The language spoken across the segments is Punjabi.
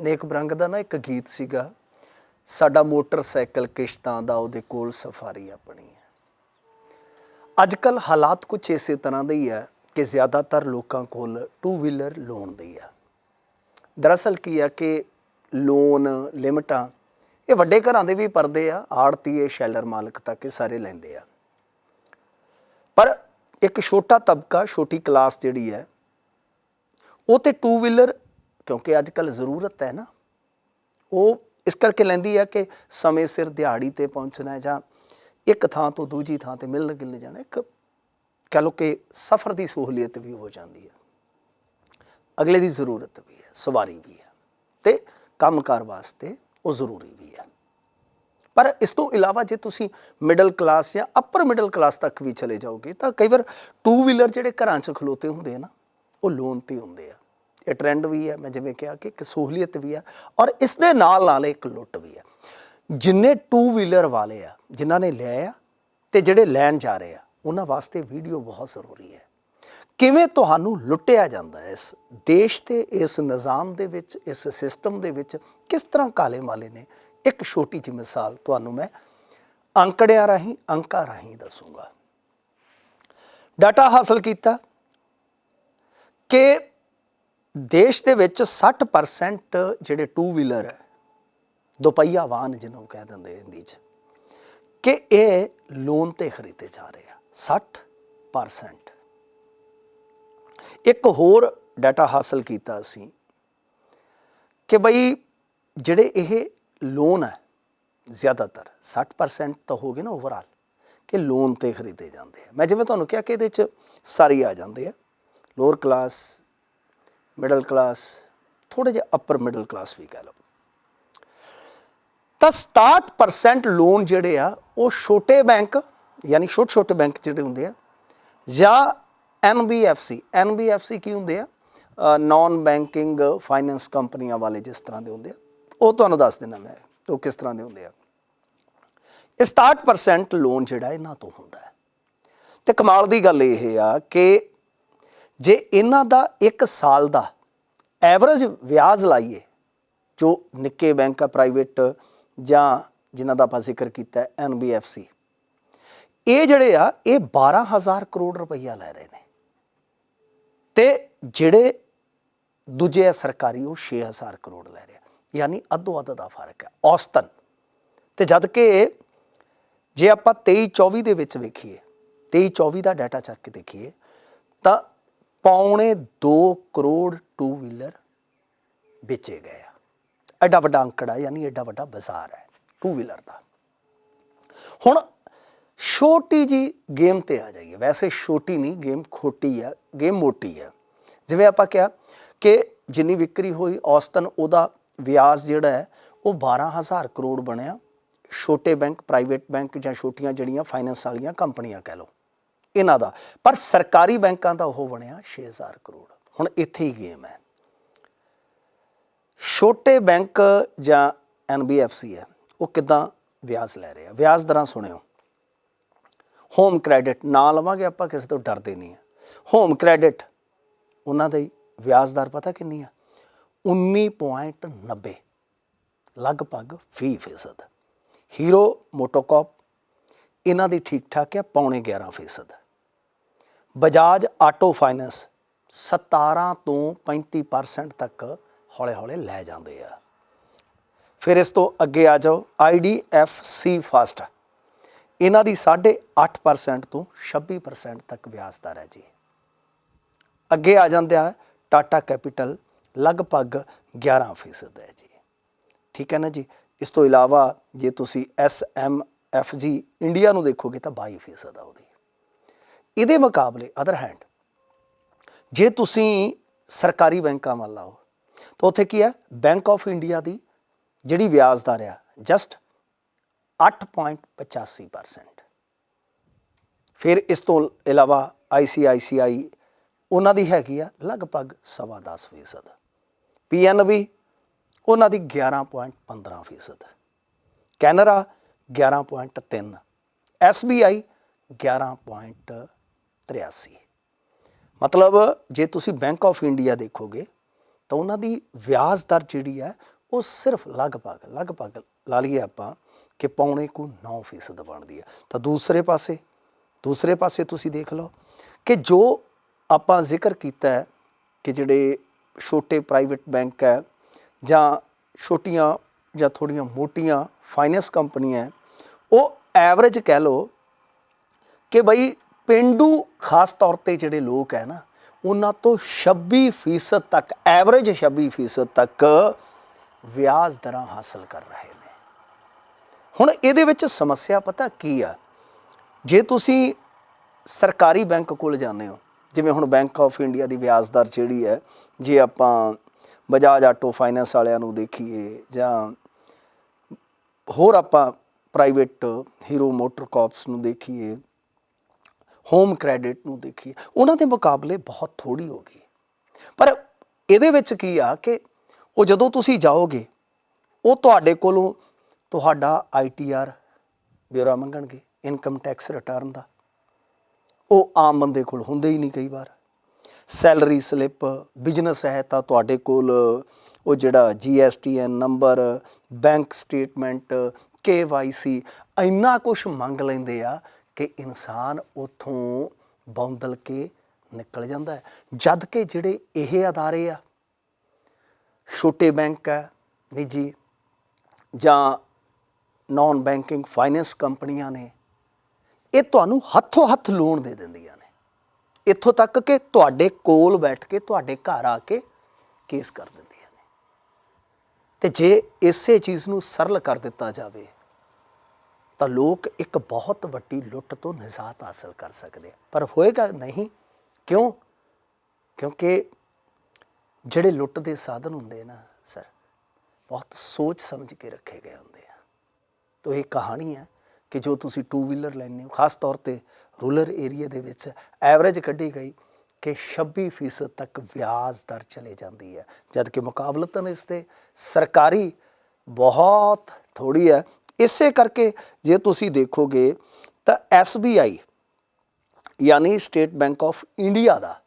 ਨੇਕ ਬਰੰਗ ਦਾ ਨਾ ਇੱਕ ਗੀਤ ਸੀਗਾ, ਸਾਡਾ ਮੋਟਰਸਾਈਕਲ ਕਿਸ਼ਤਾਂ ਦਾ ਉਹਦੇ ਕੋਲ ਸਫਾਰੀ ਆਪਣੀ ਹੈ। ਅੱਜ ਕੱਲ ਹਾਲਾਤ ਕੁਝ ਇਸੇ ਤਰ੍ਹਾਂ ਦੇ ਹੀ ਹੈ ਕਿ ਜ਼ਿਆਦਾਤਰ ਲੋਕਾਂ ਕੋਲ ਟੂ ਵੀਲਰ ਲੋਨ ਦੀ ਆ ਦਰਅਸਲ ਕੀ ਆ ਕਿ ਲੋਨ ਲਿਮਟਾਂ ਇਹ ਵੱਡੇ ਘਰਾਂ ਦੇ ਵੀ ਪਰਦੇ ਆ ਆੜਤੀਏ ਸ਼ੈਲਰ ਮਾਲਕ ਤੱਕ ਇਹ ਸਾਰੇ ਲੈਂਦੇ ਆ। ਪਰ ਇੱਕ ਛੋਟਾ ਤਬਕਾ, ਛੋਟੀ ਕਲਾਸ ਜਿਹੜੀ ਹੈ, ਉਹ ਤੇ ਟੂ ਵੀਲਰ ਕਿਉਂਕਿ ਅੱਜ ਕੱਲ ਜ਼ਰੂਰਤ ਹੈ ਨਾ। ਉਹ ਇਸ ਕਰਕੇ ਲੈਂਦੀ ਹੈ ਕਿ ਸਮੇਂ ਸਿਰ ਦਿਹਾੜੀ ਤੇ ਪਹੁੰਚਣਾ ਹੈ ਜਾਂ ਇੱਕ ਥਾਂ ਤੋਂ ਦੂਜੀ ਥਾਂ ਤੇ ਮਿਲਣ ਗਿਲਣ ਜਾਣਾ, ਇੱਕ ਕਹ ਲਓ ਕਿ ਸਫ਼ਰ ਦੀ ਸਹੂਲੀਅਤ ਵੀ ਹੋ ਜਾਂਦੀ ਹੈ ਅਗਲੇ ਦੀ ਜ਼ਰੂਰਤ ਵੀ ਹੈ, ਸਵਾਰੀ ਵੀ ਹੈ ਤੇ ਕੰਮਕਾਰ ਵਾਸਤੇ ਉਹ ਜ਼ਰੂਰੀ ਵੀ ਹੈ। ਪਰ ਇਸ ਤੋਂ ਇਲਾਵਾ ਜੇ ਤੁਸੀਂ ਮਿਡਲ ਕਲਾਸ ਜਾਂ ਅਪਰ ਮਿਡਲ ਕਲਾਸ ਤੱਕ ਵੀ ਚਲੇ ਜਾਓਗੇ ਤਾਂ ਕਈ ਵਾਰ ਟੂ ਵੀਲਰ ਜਿਹੜੇ ਘਰਾਂ 'ਚ ਖਲੋਤੇ ਹੁੰਦੇ ਆ ਨਾ, ਉਹ ਲੋਨ ਤੇ ਹੁੰਦੇ ਆ। ਇਹ ਟ੍ਰੈਂਡ ਵੀ ਹੈ, ਮੈਂ ਜਿਵੇਂ ਕਿਹਾ ਕਿ ਇੱਕ ਸਹੂਲੀਅਤ ਵੀ ਹੈ ਔਰ ਇਸ ਦੇ ਨਾਲ ਨਾਲ ਇੱਕ ਲੁੱਟ ਵੀ ਹੈ। ਜਿੰਨੇ ਟੂ ਵੀਲਰ ਵਾਲੇ ਆ, ਜਿਨ੍ਹਾਂ ਨੇ ਲੈ ਆ ਤੇ ਜਿਹੜੇ ਲੈਣ ਜਾ ਰਹੇ ਆ, ਉਹਨਾਂ ਵਾਸਤੇ ਵੀਡੀਓ ਬਹੁਤ ਜ਼ਰੂਰੀ ਹੈ। ਕਿਵੇਂ ਤੁਹਾਨੂੰ ਲੁੱਟਿਆ ਜਾਂਦਾ ਹੈ ਇਸ ਦੇਸ਼ ਤੇ, ਇਸ ਨਿਜ਼ਾਮ ਦੇ ਵਿੱਚ, ਇਸ ਸਿਸਟਮ ਦੇ ਵਿੱਚ, ਕਿਸ ਤਰ੍ਹਾਂ ਕਾਲੇ ਮਾਲੇ ਨੇ? ਇੱਕ ਛੋਟੀ ਜਿਹੀ ਮਿਸਾਲ ਤੁਹਾਨੂੰ ਮੈਂ ਅੰਕੜਿਆਂ ਰਾਹੀਂ, ਅੰਕਾਂ ਰਾਹੀਂ ਦੱਸੂਗਾ। ਡਾਟਾ ਹਾਸਲ ਕੀਤਾ ਕਿ ਦੇਸ਼ ਦੇ ਵਿੱਚ 60% ਜਿਹੜੇ ਟੂ ਵੀਲਰ ਹੈ, ਦੁਪਹੀਆ ਵਾਹਨ ਜਿਹਨੂੰ ਕਹਿ ਦਿੰਦੇ ਹਿੰਦੀ 'ਚ, ਕਿ ਇਹ ਲੋਨ ਤੇ ਖਰੀਦੇ ਜਾ ਰਹੇ ਆ 60% ਇੱਕ ਹੋਰ ਡਾਟਾ ਹਾਸਲ ਕੀਤਾ ਅਸੀਂ, ਕਿ ਬਈ ਜਿਹੜੇ ਇਹ ਲੋਨ ਹੈ, ਜ਼ਿਆਦਾਤਰ 60% ਤਾਂ ਹੋ ਗਏ ਨਾ ਓਵਰਆਲ ਕਿ ਲੋਨ ਤੇ ਖਰੀਦੇ ਜਾਂਦੇ ਆ। ਮੈਂ ਜਿਵੇਂ ਤੁਹਾਨੂੰ ਕਿਹਾ ਕਿ ਇਹਦੇ ਚ ਸਾਰੇ ਆ ਜਾਂਦੇ ਆ ਲੋਅਰ ਕਲਾਸ ਮਿਡਲ ਕਲਾਸ ਥੋੜੇ ਜਿਹਾ ਅਪਰ ਮਿਡਲ ਕਲਾਸ ਵੀ ਕਹਿ ਲਓ ਤਾਂ 67% ਲੋਨ ਜਿਹੜੇ ਆ, ਉਹ ਛੋਟੇ ਬੈਂਕ ਯਾਨੀ ਛੋਟੇ ਛੋਟੇ ਬੈਂਕ ਜਿਹੜੇ ਹੁੰਦੇ ਆ, ਜਾਂ NBFC NBFC ਕੀ ਹੁੰਦੇ ਆ? ਨਾਨ ਬੈਂਕਿੰਗ ਫਾਈਨੈਂਸ ਕੰਪਨੀਆਂ ਵਾਲੇ ਜਿਸ ਤਰ੍ਹਾਂ ਦੇ ਹੁੰਦੇ ਆ। ਉਹ ਤੁਹਾਨੂੰ ਦੱਸ ਦਿੰਦਾ ਮੈਂ, ਉਹ ਕਿਸ ਤਰ੍ਹਾਂ ਦੇ ਹੁੰਦੇ ਆ। ਇਹ 67% ਲੋਨ ਜਿਹੜਾ ਇਹਨਾਂ ਤੋਂ ਹੁੰਦਾ ਹੈ। ਤੇ ਕਮਾਲ ਦੀ ਗੱਲ ਇਹ ਆ ਕਿ ਜੇ ਇਹਨਾਂ ਦਾ 1 ਸਾਲ ਦਾ ਐਵਰੇਜ ਵਿਆਜ ਲਾਈਏ, ਜੋ ਨਿੱਕੇ ਬੈਂਕ ਆ ਪ੍ਰਾਈਵੇਟ ਜਾਂ ਜਿਨ੍ਹਾਂ ਦਾ ਆਪਾਂ ਜ਼ਿਕਰ ਕੀਤਾ ਹੈ NBFC ਇਹ ਜਿਹੜੇ ਆ, ਇਹ 12000 ਕਰੋੜ ਰੁਪਈਆ ਲੈ ਰਹੇ ਨੇ। ਤੇ ਜਿਹੜੇ ਦੂਜੇ ਆ ਸਰਕਾਰੀ, ਉਹ 6000 ਕਰੋੜ ਲੈ ਰਿਹਾ ਯਾਨੀ ਅੱਧੋ ਅੱਧ ਦਾ ਫ਼ਰਕ ਹੈ, ਔਸਤਨ। ਤੇ ਜਦ ਕਿ ਜੇ ਆਪਾਂ 23 24 ਦੇ ਵਿੱਚ ਵੇਖੀਏ 23 24 ਦਾ ਡਾਟਾ ਚੱਕ ਕੇ ਦੇਖੀਏ, ਤਾਂ ਪੌਣੇ 2 ਕਰੋੜ ਟੂ ਵੀਲਰ ਵੇਚੇ ਗਏ ਆ। ਐਡਾ ਵੱਡਾ ਅੰਕੜਾ ਯਾਨੀ ਐਡਾ ਵੱਡਾ ਬਾਜ਼ਾਰ ਹੈ ਟੂ ਵੀਲਰ ਦਾ। ਹੁਣ ਛੋਟੀ ਜੀ ਗੇਮ ਤੇ ਆ ਜਾਈਏ। ਵੈਸੇ ਛੋਟੀ ਨਹੀਂ ਗੇਮ ਖੋਟੀ ਆ ਗੇਮ ਮੋਟੀ ਆ। ਜਿਵੇਂ ਆਪਾਂ ਕਿਹਾ ਕਿ ਜਿੰਨੀ ਵਿਕਰੀ ਹੋਈ ਔਸਤਨ, ਉਹਦਾ ਵਿਆਜ ਜਿਹੜਾ ਹੈ, ਉਹ 12000 ਕਰੋੜ ਬਣਿਆ। ਛੋਟੇ ਬੈਂਕ ਪ੍ਰਾਈਵੇਟ ਬੈਂਕ ਜਾਂ ਛੋਟੀਆਂ ਜਿਹੜੀਆਂ ਫਾਈਨੈਂਸ ਵਾਲੀਆਂ ਕੰਪਨੀਆਂ ਕਹਿ ਲਓ। ਇਹਨਾਂ ਦਾ। ਪਰ ਸਰਕਾਰੀ ਬੈਂਕਾਂ ਦਾ ਉਹ ਬਣਿਆ 6000 ਕਰੋੜ। ਹੁਣ ਇੱਥੇ ਹੀ ਗੇਮ ਹੈ। ਛੋਟੇ ਬੈਂਕ ਜਾਂ NBFC ਹੈ, ਉਹ ਕਿਦਾਂ ਵਿਆਜ ਲੈ ਰਹੇ? ਆ ਵਿਆਜ ਦਰਾਂ ਸੁਣਿਓ। ਹੋਮ ਕ੍ਰੈਡਿਟ ਨਾ ਲਵਾਂਗੇ ਆਪਾਂ, ਕਿਸੇ ਤੋਂ ਡਰਦੇ ਨਹੀਂ ਆ। ਹੋਮ ਕ੍ਰੈਡਿਟ ਉਹਨਾਂ ਦਾ ਵਿਆਜ ਦਰ ਪਤਾ ਕਿੰਨੀ ਆ? 19.90 ਲਗਭਗ 20% ਹੀਰੋ ਮੋਟੋਕਾਪ ਇਹਨਾਂ ਦੀ ਠੀਕ ਠਾਕ ਹੈ ਪੌਣੇ 11% ਬਜਾਜ ਆਟੋ ਫਾਈਨੈਂਸ 17 ਤੋਂ 35% ਤੱਕ ਹੌਲੇ-ਹੌਲੇ ਲੈ ਜਾਂਦੇ ਆ। ਫਿਰ ਇਸ ਤੋਂ ਅੱਗੇ ਆ ਜਾਓ IDFC ਫਾਸਟ। ਇਹਨਾਂ ਦੀ 8.5% ਤੋਂ 26% ਤੱਕ ਵਿਆਜ ਦਰ ਹੈ ਜੀ। ਅੱਗੇ ਆ ਜਾਂਦੇ ਆ, ਟਾਟਾ ਕੈਪੀਟਲ ਲਗਭਗ 11% ਹੈ ਜੀ। ਠੀਕ ਹੈ ਨਾ ਜੀ? ਇਸ ਤੋਂ ਇਲਾਵਾ ਜੇ ਤੁਸੀਂ SMFG ਇੰਡੀਆ ਨੂੰ ਦੇਖੋਗੇ ਤਾਂ 22% ਆ ਉਹਦੀ। ਇਹਦੇ ਮੁਕਾਬਲੇ ਅਦਰ ਹੈਂਡ ਜੇ ਤੁਸੀਂ ਸਰਕਾਰੀ ਬੈਂਕਾਂ ਵੱਲ ਆਓ, ਤਾਂ ਉੱਥੇ ਕੀ ਹੈ? ਬੈਂਕ ਆਫ ਇੰਡੀਆ ਦੀ ਜਿਹੜੀ ਵਿਆਜ ਦਰ ਆ ਜਸਟ 8.85% ਫਿਰ ਇਸ ਤੋਂ ਇਲਾਵਾ ICICI ਉਹਨਾਂ ਦੀ ਹੈਗੀ ਆ ਲਗਭਗ 10.5% PNB ਉਹਨਾਂ ਦੀ 11.15% ਕੈਨਰਾ 11.3 SBI 11.83 ਮਤਲਬ ਜੇ ਤੁਸੀਂ ਬੈਂਕ ਆਫ ਇੰਡੀਆ ਦੇਖੋਗੇ, ਤਾਂ ਉਹਨਾਂ ਦੀ ਵਿਆਜ ਦਰ ਜਿਹੜੀ ਹੈ, ਉਹ ਸਿਰਫ ਲਗਭਗ ਲਗਭਗ ਲਾ ਲਈਏ ਆਪਾਂ ਕਿ ਪੌਣੇ ਕੋ 9% ਬਣਦੀ ਹੈ। ਤਾਂ ਦੂਸਰੇ ਪਾਸੇ ਦੂਸਰੇ ਪਾਸੇ ਤੁਸੀਂ ਦੇਖ ਲਓ ਕਿ ਜੋ ਆਪਾਂ ਜ਼ਿਕਰ ਕੀਤਾ ਹੈ ਕਿ ਜਿਹੜੇ ਛੋਟੇ ਪ੍ਰਾਈਵੇਟ ਬੈਂਕ ਹੈ ਜਾਂ ਛੋਟੀਆਂ ਜਾਂ ਥੋੜੀਆਂ ਮੋਟੀਆਂ ਫਾਈਨੈਂਸ ਕੰਪਨੀਆਂ ਹੈ, ਉਹ ਐਵਰੇਜ ਕਹਿ ਲਓ ਕਿ ਬਈ ਪਿੰਡੂ ਖਾਸ ਤੌਰ ਤੇ ਜਿਹੜੇ ਲੋਕ ਹੈ ਨਾ ਉਹਨਾਂ ਤੋਂ 26% ਤੱਕ ਐਵਰੇਜ 26% ਤੱਕ ਵਿਆਜ ਦਰਾਂ ਹਾਸਲ ਕਰ ਰਹੇ ਨੇ। ਹੁਣ ਇਹਦੇ ਵਿੱਚ ਸਮੱਸਿਆ ਪਤਾ ਕੀ ਆ? ਜੇ ਤੁਸੀਂ ਸਰਕਾਰੀ ਬੈਂਕ ਕੋਲ ਜਾਂਦੇ ਹੋ ਜਿਵੇਂ ਹੁਣ ਬੈਂਕ ਆਫ ਇੰਡੀਆ ਦੀ ਵਿਆਜ ਦਰ ਜਿਹੜੀ ਹੈ ਜੇ ਆਪਾਂ ਬਜਾਜ ਆਟੋ ਫਾਈਨੈਂਸ ਵਾਲਿਆਂ ਨੂੰ ਦੇਖੀਏ ਜਾਂ ਹੋਰ ਆਪਾਂ ਪ੍ਰਾਈਵੇਟ ਹੀਰੋ ਮੋਟਰ ਕਾਰਪਸ ਨੂੰ ਦੇਖੀਏ ਹੋਮ ਕ੍ਰੈਡਿਟ ਨੂੰ ਦੇਖੀਏ, ਉਹਨਾਂ ਦੇ ਮੁਕਾਬਲੇ ਬਹੁਤ ਥੋੜੀ ਹੋ ਗਈ। ਪਰ ਇਹਦੇ ਵਿੱਚ ਕੀ ਆ ਕਿ ਉਹ ਜਦੋਂ ਤੁਸੀਂ ਜਾਓਗੇ, ਉਹ ਤੁਹਾਡੇ ਕੋਲੋਂ ਤੁਹਾਡਾ ਆਈਟੀਆਰ ਬਿਊਰਾ ਮੰਗਣਗੇ ਇਨਕਮ ਟੈਕਸ ਰਿਟਰਨ ਦਾ। ਉਹ ਆਮ ਬੰਦੇ ਕੋਲ ਹੁੰਦੇ ਹੀ ਨਹੀਂ ਕਈ ਵਾਰ। ਸੈਲਰੀ ਸਲਿੱਪ ਬਿਜ਼ਨਸ ਹੈ ਤਾਂ ਤੁਹਾਡੇ ਕੋਲ ਉਹ ਜਿਹੜਾ GSTN number bank statement KYC ਇੰਨਾ ਕੁਝ ਮੰਗ ਲੈਂਦੇ ਆ ਕਿ ਇਨਸਾਨ ਉਥੋਂ ਬੌਂਦਲ ਕੇ ਨਿਕਲ ਜਾਂਦਾ ਹੈ। ਜਦ ਕਿ ਜਿਹੜੇ ਇਹ ਅਦਾਰੇ ਆ, ਛੋਟੇ ਬੈਂਕ ਹੈ ਨਿੱਜੀ ਜਾਂ ਨਾਨ ਬੈਂਕਿੰਗ ਫਾਈਨੈਂਸ ਕੰਪਨੀਆਂ ਨੇ, ਇਹ ਤੁਹਾਨੂੰ ਹੱਥੋਂ ਹੱਥ ਲੋਨ ਦੇ ਦਿੰਦੀਆਂ ਨੇ। ਇੱਥੋਂ ਤੱਕ ਕਿ ਤੁਹਾਡੇ ਕੋਲ ਬੈਠ ਕੇ, ਤੁਹਾਡੇ ਘਰ ਆ ਕੇ ਕੇਸ ਕਰ ਦਿੰਦੀ ਤੇ ਜੇ ਇਸੇ ਚੀਜ਼ ਨੂੰ ਸਰਲ ਕਰ ਦਿੱਤਾ ਜਾਵੇ, ਤਾਂ ਲੋਕ ਇੱਕ ਬਹੁਤ ਵੱਡੀ ਲੁੱਟ ਤੋਂ ਨਿਜਾਤ ਹਾਸਲ ਕਰ ਸਕਦੇ ਆ। ਪਰ ਹੋਏਗਾ ਨਹੀਂ, ਕਿਉਂ? ਕਿਉਂਕਿ ਜਿਹੜੇ ਲੁੱਟ ਦੇ ਸਾਧਨ ਹੁੰਦੇ ਨਾ, ਸਰ, ਬਹੁਤ ਸੋਚ ਸਮਝ ਕੇ ਰੱਖੇ ਗਏ ਹੁੰਦੇ ਆ। ਤੋ ਇਹ ਕਹਾਣੀ ਹੈ ਕਿ ਜੋ ਤੁਸੀਂ ਟੂ ਵੀਲਰ ਲੈਂਦੇ ਹੋ, ਖਾਸ ਤੌਰ ਤੇ ਰੂਰਲ ਏਰੀਆ ਦੇ ਵਿੱਚ, ਐਵਰੇਜ ਕੱਢੀ ਗਈ ਕਿ 26% ਤੱਕ ਵਿਆਜ ਦਰ ਚਲੇ ਜਾਂਦੀ ਹੈ। ਜਦ ਕਿ ਮੁਕਾਬਲਤਨ ਇਸ ਤੇ ਸਰਕਾਰੀ ਬਹੁਤ ਥੋੜੀ ਹੈ। ਇਸੇ ਕਰਕੇ ਜੇ ਤੁਸੀਂ ਦੇਖੋਗੇ ਤਾਂ SBI ਯਾਨੀ ਸਟੇਟ ਬੈਂਕ ਆਫ ਇੰਡੀਆ ਦਾ,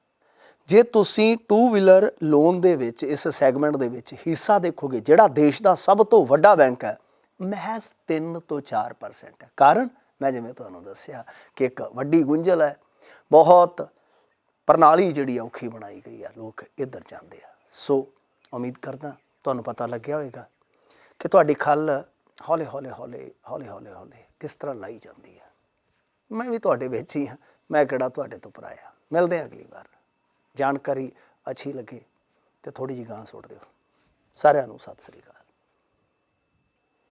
ਜੇ ਤੁਸੀਂ ਟੂ ਵੀਲਰ ਲੋਨ ਦੇ ਵਿੱਚ ਇਸ ਸੈਗਮੈਂਟ ਦੇ ਵਿੱਚ ਹਿੱਸਾ ਦੇਖੋਗੇ, ਜਿਹੜਾ ਦੇਸ਼ ਦਾ ਸਭ ਤੋਂ ਵੱਡਾ ਬੈਂਕ ਹੈ, ਮਹਿਜ਼ 3 ਤੋਂ 4% ਹੈ। ਕਾਰਨ ਮੈਂ ਜਿਵੇਂ ਤੁਹਾਨੂੰ ਦੱਸਿਆ ਕਿ ਇੱਕ ਵੱਡੀ ਗੁੰਝਲ ਹੈ, ਬਹੁਤ ਪ੍ਰਣਾਲੀ ਜਿਹੜੀ ਆ ਔਖੀ ਬਣਾਈ ਗਈ ਆ, ਲੋਕ ਇੱਧਰ ਜਾਂਦੇ ਆ। ਸੋ ਉਮੀਦ ਕਰਦਾ ਤੁਹਾਨੂੰ ਪਤਾ ਲੱਗਿਆ ਹੋਵੇਗਾ ਕਿ ਤੁਹਾਡੀ ਖੱਲ ਹੌਲੇ ਹੌਲੇ ਹੌਲੇ ਹੌਲੇ ਹੌਲੇ ਹੌਲੇ ਕਿਸ ਤਰ੍ਹਾਂ ਲਾਈ ਜਾਂਦੀ ਹੈ ਮੈਂ ਵੀ ਤੁਹਾਡੇ ਵਿੱਚ ਹੀ ਹਾਂ, ਮੈਂ ਕਿਹੜਾ ਤੁਹਾਡੇ ਤੋਂ ਪਰਾਇਆ ਮਿਲਦੇ ਹਾਂ ਅਗਲੀ ਵਾਰ। ਜਾਣਕਾਰੀ ਅੱਛੀ ਲੱਗੇ ਤੇ ਥੋੜੀ ਜਿਹੀ ਗਾਂ ਸੁੱਟ ਦਿਓ। ਸਾਰਿਆਂ ਨੂੰ ਸਤਿ ਸ੍ਰੀ ਅਕਾਲ।